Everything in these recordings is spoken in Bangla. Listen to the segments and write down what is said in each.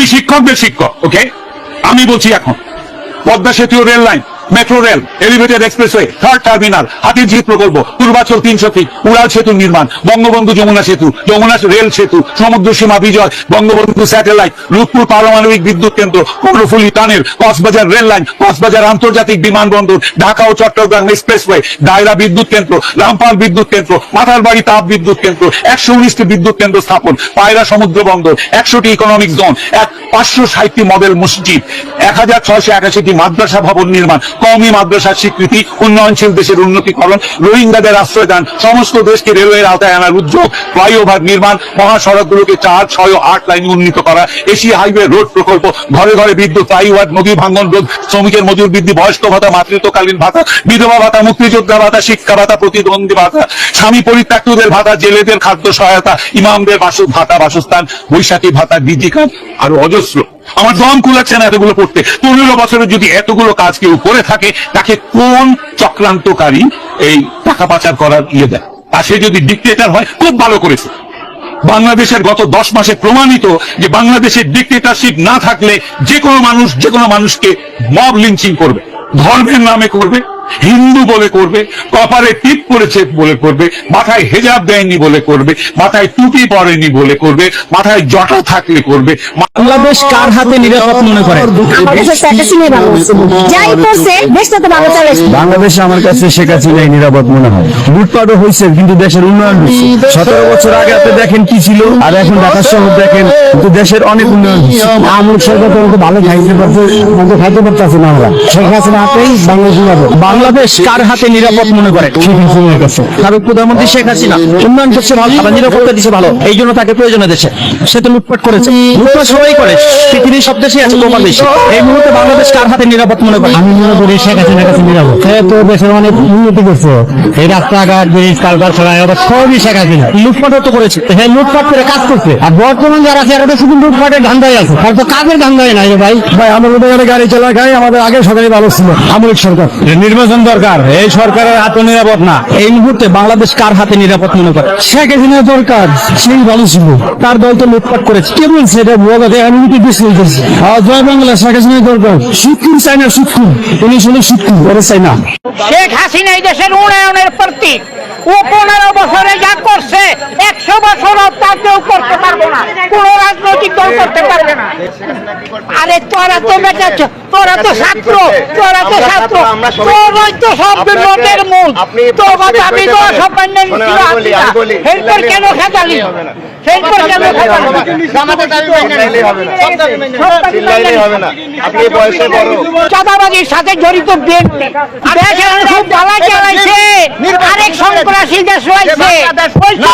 আমি শিক্ষকদের শিক্ষক ওকে আমি বলছি এখন পদ্মা সেতু rail line. Metro rail elevated expressway third terminal হাতির হাতিরঝিল প্রকল্প, পূর্বাচল তিনশো ফিট উড়াল সেতু নির্মাণ, বঙ্গবন্ধু যমুনা সেতু যমুনা রেল সেতু, সমুদ্র সীমা বিজয়, বঙ্গবন্ধু স্যাটেলাইট রূপপুর পারমাণবিক বিদ্যুৎ কেন্দ্র Karnaphuli tunnel, Cox's Bazar rail line Cox's Bazar আন্তর্জাতিক বিমানবন্দর, ঢাকা ও চট্টগ্রাম এক্সপ্রেসওয়ে দায়রা বিদ্যুৎ কেন্দ্র, রামপাল বিদ্যুৎ কেন্দ্র, মাথারবাড়ি তাপ বিদ্যুৎ কেন্দ্র, একশো উনিশটি বিদ্যুৎ কেন্দ্র স্থাপন, পায়রা সমুদ্র বন্দর, একশোটি ইকোনমিক জোন এক পাঁচশো ষাটটি মডেল মসজিদ, এক হাজার ছয়শো একাশিটি মাদ্রাসা ভবন নির্মাণ কওমি মাদ্রাসার স্বীকৃতি, উন্নয়নশীল দেশের উন্নতিকরণ, রোহিঙ্গাদের আশ্রয়দান সমস্ত দেশকে রেলওয়ের আওতায় আনার উদ্যোগ, ফ্লাইওভার নির্মাণ, মহাসড়কগুলোকে চার, ছয় আট লাইনে উন্নীত করা, এশিয়া হাইওয়ে রোড প্রকল্প, ঘরে ঘরে বিদ্যুৎ, ফ্লাইওভার, নদী ভাঙ্গন, রোধ, শ্রমিকের মজুর বৃদ্ধি, বয়স্ক ভাতা, মাতৃত্বকালীন ভাতা, বিধবা ভাতা, মুক্তিযোদ্ধা ভাতা, শিক্ষা ভাতা, প্রতিদ্বন্দ্বী ভাতা, স্বামী পরিত্যক্তদের ভাতা, জেলেদের খাদ্য সহায়তা, ইমামদের ভাতা, বাসস্থান, বৈশাখী ভাতা, ডিজি কার্ড, আরও অজস্র। আমার দম কুলাচ্ছে না এতগুলো পড়তে। পনেরো বছরে যদি এতগুলো কাজ কেউ করে থাকে, তাকে কোন চক্রান্তকারী এই টাকা পাচার করার ইয়ে দেয়? আর সে যদি ডিক্টেটার হয়, খুব ভালো করেছে। বাংলাদেশের গত দশ মাসে প্রমাণিত যে বাংলাদেশের ডিক্টেটারশিপ না থাকলে যে কোনো মানুষ, যে কোনো মানুষকে মব লিঞ্চিং করবে। ধর্মের নামে করবে। হিন্দু বলে করবে কপালে টিপ পড়েছে বলে করবে মাথায় হেজাব দেয়নি বলে করবে মাথায় টুপি পরেনি বলে করবে মাথায় জটা থাকলে করবে বাংলাদেশ কার হাতে নিরাপদ মনে করে? বাংলাদেশে করছে আমার কাছে শেখ হাসিনাই নিরাপদ মনে হয়। লুটপাটও হয়েছে কিন্তু দেশের উন্নয়ন হয়েছে। সতেরো বছর আগে আপনি দেখেন কি ছিল আর এখন ঢাকা শহর দেখেন কিন্তু দেশের অনেক উন্নয়ন হয়েছে। আমল সরকার তো ভালো খাইতে পারছে খাইতে পারতেছে না আমরা শেখ হাসিনা হাতেই বাংলাদেশ বাংলাদেশ কার হাতে নিরাপদ মনে করে? সাবেক প্রধানমন্ত্রী শেখ হাসিনা উন্নয়ন করছে ভালো আবার নিরাপত্তা দিচ্ছে ভালো এই জন্য তাকে প্রয়োজনে দেশে। সে তো লুটপাট করেছে। লুটপাট সবাই করে পৃথিবীর সব দেশে আছে প্রমাণ দেশে এই মুহূর্তে বাংলাদেশ কার হাতে নিরাপদ মনে করে? আমি মনে করি শেখ হাসিনার কাছে নিরাপদ। সে তো দেশের অনেক উন্নতি করছে। এই রাস্তাঘাট ব্রিজ কালকারখানা এবার সবই শেখ হাসিনা। লুটপাটও তো করেছে। হ্যাঁ লুটপাট করে কাজ করছে। আর বর্তমান যারা আছে এরা তো শুধু লুটপাটের ধান্দায় আছে। আর তো কাজের ধান্দায় নাই রে ভাই। ভাই আমাদের ওদের গাড়ি চালা গাড়ি আমাদের আগে সরকারই ভালো ছিল। আমলিক সরকার। নির্বাচন দরকার। এই সরকারের হাতে নিরাপদ না। এই মুহূর্তে বাংলাদেশ কার হাতে নিরাপদ মনে করে? শেখ হাসিনা দরকার সেই ভালো ছিল। তার দল তো লুটপাট করেছে। কে বলছে এটা বলা কথা? আমি কি করছি জয় বাংলা শেখ হাসিনা দরকার। চাই না সুৎকুর উনি শুনে সুৎকুর ওরা চাই না শেখ হাসিনা এই দেশের উন্নয়নের প্রতীক। ও পনেরো বছরে যা করছে একশো বছরও তা কেউ করতে পারব না। কোন রাজনৈতিক দল করতে পারবে না। আরে তোরা তো বেটা তোরা তো ছাত্র তোরা তো ছাত্র। তোরাই তো সব নোটের মূল। তো আমি তো সব মান্য কেন খেতালি? হেল্পার কেন চাঁদাবাজির সাথে জড়িত বিএনপি খুব ভালো চালাইছে সন্ত্রাসী দেশ রয়েছে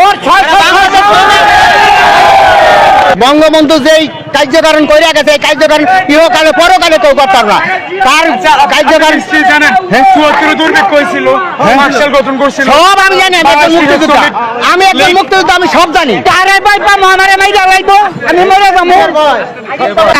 ওর ছয় বঙ্গবন্ধু যেই কার্যকরণ করে গেছে এই কার্যকরণ ইহকালে পরকালে কেউ করতাম না। তার কার্যকরণ হ্যাঁ? সব আমি জানি আমি একজন মুক্তিযোদ্ধা। আমি একজন মুক্তিযোদ্ধা আমি সব জানি। আরে ভাই পাবো মাইরা লাইবো আমি মরে যাব।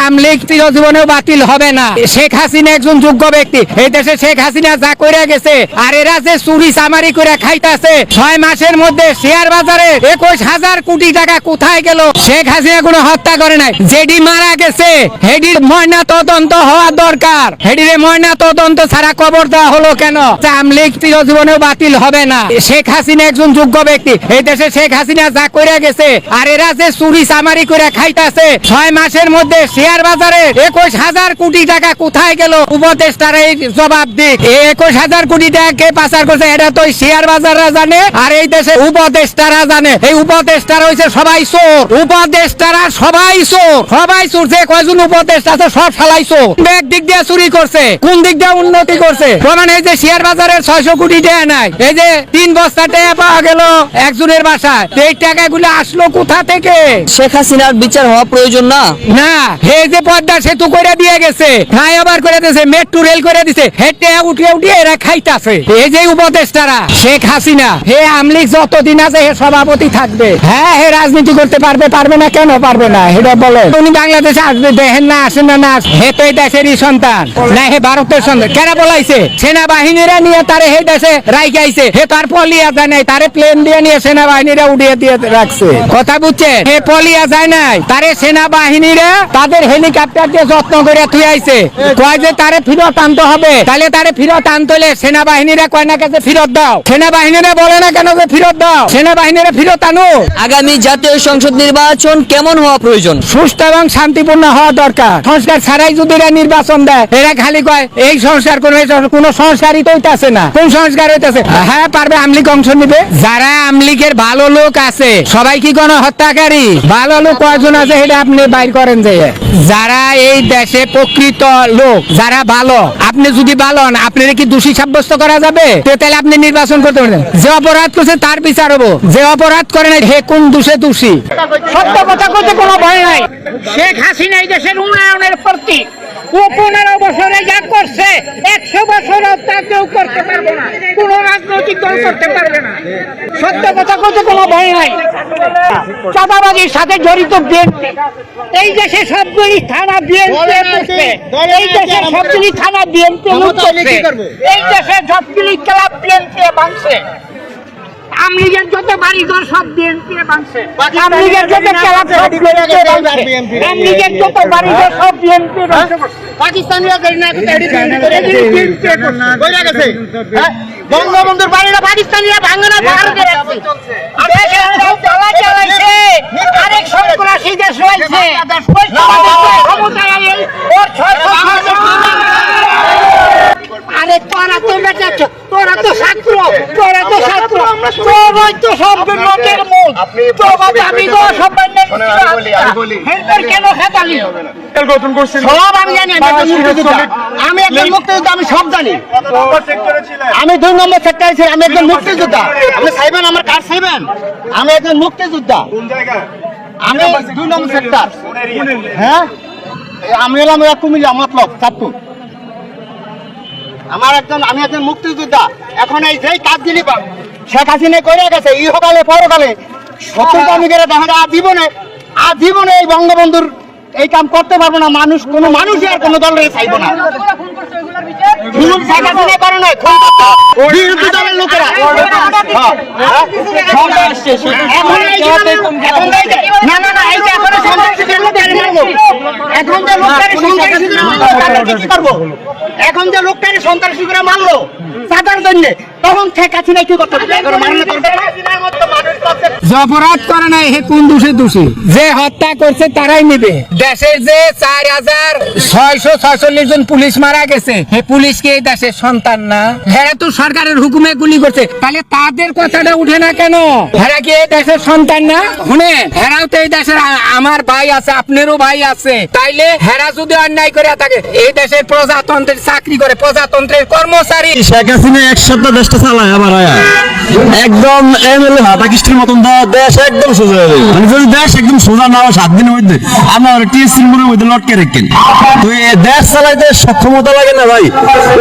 আমলিগ চিরজীবনেও বাতিল হবে না। শেখ হাসিনা একজন যোগ্য ব্যক্তি। এই দেশে শেখ হাসিনা যা করে গেছে আর এরা যে চুরি চামারি করে খাইতাছে ছয় মাসের মধ্যে শেয়ার বাজারে একুশ হাজার কোটি টাকা কোথায় গেল? শেখ হাসিনা কোনো হত্যা করে নাই। যেডি মারা গেছে, হেডির ময়না তদন্ত হওয়া দরকার। হেডিরে ময়না তদন্ত ছাড়া কবর দেওয়া হলো কেন? আমলিগ চিরজীবনেও বাতিল হবে না। শেখ হাসিনা একজন যোগ্য ব্যক্তি। এই দেশে শেখ হাসিনা যা করে গেছে, আর এরা যে চুরি চামারি করে খাইতাছে, ছয় মাসের মধ্যে শেয়ার বাজারে একুশ হাজার কোটি টাকা কোথায় গেল? উপদেষ্টার এই জবাব দিক। একুশ হাজার কোটি টাকা কে পাচার করছে, এটা তো শেয়ার বাজাররা জানে, আর এই দেশে উপদেষ্টারা জানে। এই উপদেষ্টারা হয়েছে সবাই চোর। উপদেষ্টারা সবাই চোর। সবাই চোর যে কয়জন উপদেষ্টা আছে সব ফালাই চোর। এক দিক দিয়ে চুরি করছে? কোন দিক দিয়ে উন্নতি করছে? প্রমাণ এই যে শেয়ার বাজারের ছয়শো কোটি টাকা নাই। এই যে তিন বস্তা টাকা পাওয়া গেল একজনের বাসায়। এই টাকাগুলো আসলো কোথা থেকে? শেখ হাসিনার বিচার হওয়া প্রয়োজন না? না হে যে পদ্মা সেতু করে দিয়ে গেছে ফ্লাইওভার করে দিয়েছে মেট্রো রেল করে দিছে হেঁটে উঠিয়ে উঠিয়ে এরা খাইতাছে। এই যে উপদেষ্টারা শেখ হাসিনা হে আমলিক যতদিন আছে হে সভাপতি থাকবে। হ্যাঁ হে রাজনীতি করতে পারবে পারবে না কেন পারবে না এটা বলে উনি বাংলাদেশে আসবে দেখেন না আসেন না না। হে তো এই দেশেরই সন্তান না হে ভারতের সন্তান। কেনা বলাইছে? সেনাবাহিনীরা নিয়ে তারে হে দেশে রাইখাইছে। হে তার পলিয়া যায় নাই তারে প্লেন দিয়ে নিয়ে সেনাবাহিনীরা উড়িয়ে দিয়ে রাখছে। কথা বুঝছে হে পলিয়া যায় নাই তারে সেনাবাহিনীরা তাদের হেলিকপ্টার দিয়ে যত্ন করে থুই আইছে কয় যে তারে ফিরত আনতে হবে তাহলে তারে ফিরত আনতে হলে সেনাবাহিনীরা কয় না কাছে ফিরত দাও। সেনাবাহিনীরা বলে না কেন যে ফিরত দাও? সেনাবাহিনীরা ফিরত আনো আগামী জাতীয় সংসদ নির্বাচন কেমন হওয়া প্রয়োজন। সুস্থ এবং শান্তিপূর্ণ হওয়া দরকার। সংস্কার ছাড়াই যদি এরা নির্বাচন দেয় এরা খালি কয় এই সংস্কার কোন কোন সংস্কারই তো হইতাছে না। কোন সংস্কার হইতাছে? হ্যাঁ। পারবে আমলিক অংশ নিবে। যারা আমলিকের ভালো লোক আছে সবাই কি কোন হত্যাকারী? ভালো লোক কয়জন আছে সেটা আপনি বাইর করেন যে। যারা এই দেশে প্রকৃত লোক যারা ভালো আপনি যদি ভালো হন আপনার কি দোষী সাব্যস্ত করা যাবে? তো তাহলে আপনি নির্বাচন করতে পারেন যে অপরাধ করছে তার বিচার হব। যে অপরাধ করে না হে কোন দোষে দোষী? সত্য কথা কইতে কোনো ভয় নাই। শেখ হাসিনা এই দেশের উন্নয়নের প্রতি ও পনেরো বছরে যা করছে একশো তা কেউ করতে পারবে না। কোন রাজনৈতিক দল করতে পারবে না। সত্য কথা কইতে কোনো ভয় নাই। চাঁদাবাজির সাথে জড়িত বিএনপি। এই দেশে সবগুলি থানা বিএনপি এই দেশে সবগুলি থানা বিএনপি এই দেশে সবগুলি ক্লাব বিএনপি ভাঙছে আমলিগের যত বাড়িঘর সব বিএনপি ভাঙছে আমলিগের যত ক্লাব সব বিএনপি ভাঙছে আমলিগের যত বাড়িঘর সব বিএনপি ধ্বংস পাকিস্তানিরা করি না কইরা গেছে হ্যাঁ? বঙ্গবন্ধুর বাড়িটা পাকিস্তানিরা ভাঙে না ভারতে রাখছে দেশে সব আরেক সন্ত্রাসী দেশ রয়েছে। ক্ষমতায় ওর ছয়শো আরে তোরা তো বেটা তোরা তো ছাত্র তোরা আমি তো সব হেল্পার কেন খেতালি সব আমি জানি আমি একজন মুক্তিযোদ্ধা। আমি আমি সব জানি। আমি দুই নম্বর সেক্টরে ছিলাম আমি একজন মুক্তিযোদ্ধা। আপনি চাইবেন আমার কার্ড চাইবেন? আমি একজন মুক্তিযোদ্ধা। আমি দুই নম্বর সেক্টর হ্যাঁ? আমি হলাম ওরা কুমিল্লা মতলব চাঁদপুর। আমার একজন আমি একজন মুক্তিযোদ্ধা। এখন এই যেই কাজগুলি শেখ হাসিনা করে গেছে ইহকালে পরকালে সত্তর কর্মীদের দেখা যায় জীবনে আর জীবনে এই বঙ্গবন্ধুর এই কাম করতে পারব না। মানুষ কোনো মানুষই আর কোনো দলের চাইব না। করে দলের লোকেরা। হ্যাঁ, এখন এখন না না না এই এখন এখন যে লোকটারে এখন সন্ত্রাসী করে মারলো তাদের জন্য। তখন শেখ নাই কি করতে হবে যে অপরাধ করে নাই হে কোন দোষে দোষী? যে হত্যা করছে তারাই নেবে। দেশে যে চার হাজার ছয়শো ছয়চল্লিশ জন পুলিশ মারা গেছে হে পুলিশ কি এই দেশের সন্তান না? হেরা তো সরকারের হুকুমে গুলি করছে। তাহলে তাদের কথাটা উঠে না কেন? হেরা কি এই দেশের সন্তান না? শুনে হেরাও তো এই দেশের আমার ভাই আছে আপনারও ভাই আছে। তাইলে হেরা যদি অন্যায় করে থাকে এই দেশের প্রজাতন্ত্রের চাকরি করে প্রজাতন্ত্রের কর্মচারী। শেখ হাসিনা এক সপ্তাহ দেশটা চালায় আবার আয়া। একদম এমএলএ হাতা কিস্তির মতন দেশ একদম সোজা হয়ে যাবে। মানে যদি দেশ একদম সোজা না হয়, সাত দিনের মধ্যে আমরা টিএসসির মনের মধ্যে লটকে রেখেন তো দেশ চালাইতে সক্ষমতা লাগে না ভাই?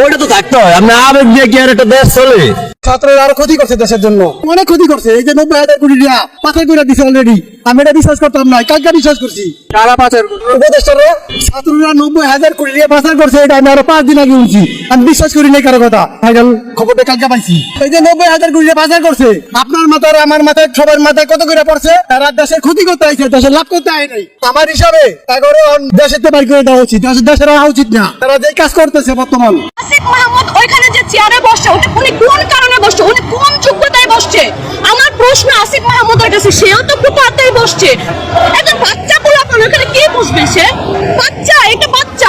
ওইটা তো থাকতে হয়। আপনি আবেগ দিয়ে কি আর একটা দেশ চলে? ছাত্ররা আরও ক্ষতি করছে দেশের জন্য। অনেক ক্ষতি করছে এই যে নব্বই হাজার কোটি টাকা পাচার করে দিছে অলরেডি আমি এটা বিশ্বাস করতাম না কালকে বিশ্বাস করছি? কারা পাচার উপদেষ্টারা? ছাত্ররা নব্বই হাজার কোটি টাকা পাচার করছে এটা আমি আরও পাঁচ দিন আগে উঠছি আমি বিশ্বাস করি নাই কারও কথা। ফাইনাল খবরটা কালকে পাইছি। এই যে নব্বই হাজার কোটি টাকা পাচার করছে আপনার মাথায় আমার মাথায় সবার মাথায় কত করে পড়ছে? তারা দেশের ক্ষতি করতে আইছে দেশের লাভ করতে আয় নাই। আমার হিসাবে এগারো দেশের তো বাড়ি করে দেওয়া উচিত দেশের দেশের হওয়া উচিত না। তারা যে কাজ করতেছে বর্তমান। আসিফ মাহমুদ ওইখানে যে চেয়ারে বসছে ওটা উনি কোন কারণে বসছে? উনি কোন যোগ্যতায় বসছে? আমার প্রশ্ন আসিফ মাহমুদের কাছে, সেও তো কুপাতেই বসছে। একজন বাচ্চা পোলাপন, ওখানে কে বসবে সে? বাচ্চা, এটা বাচ্চা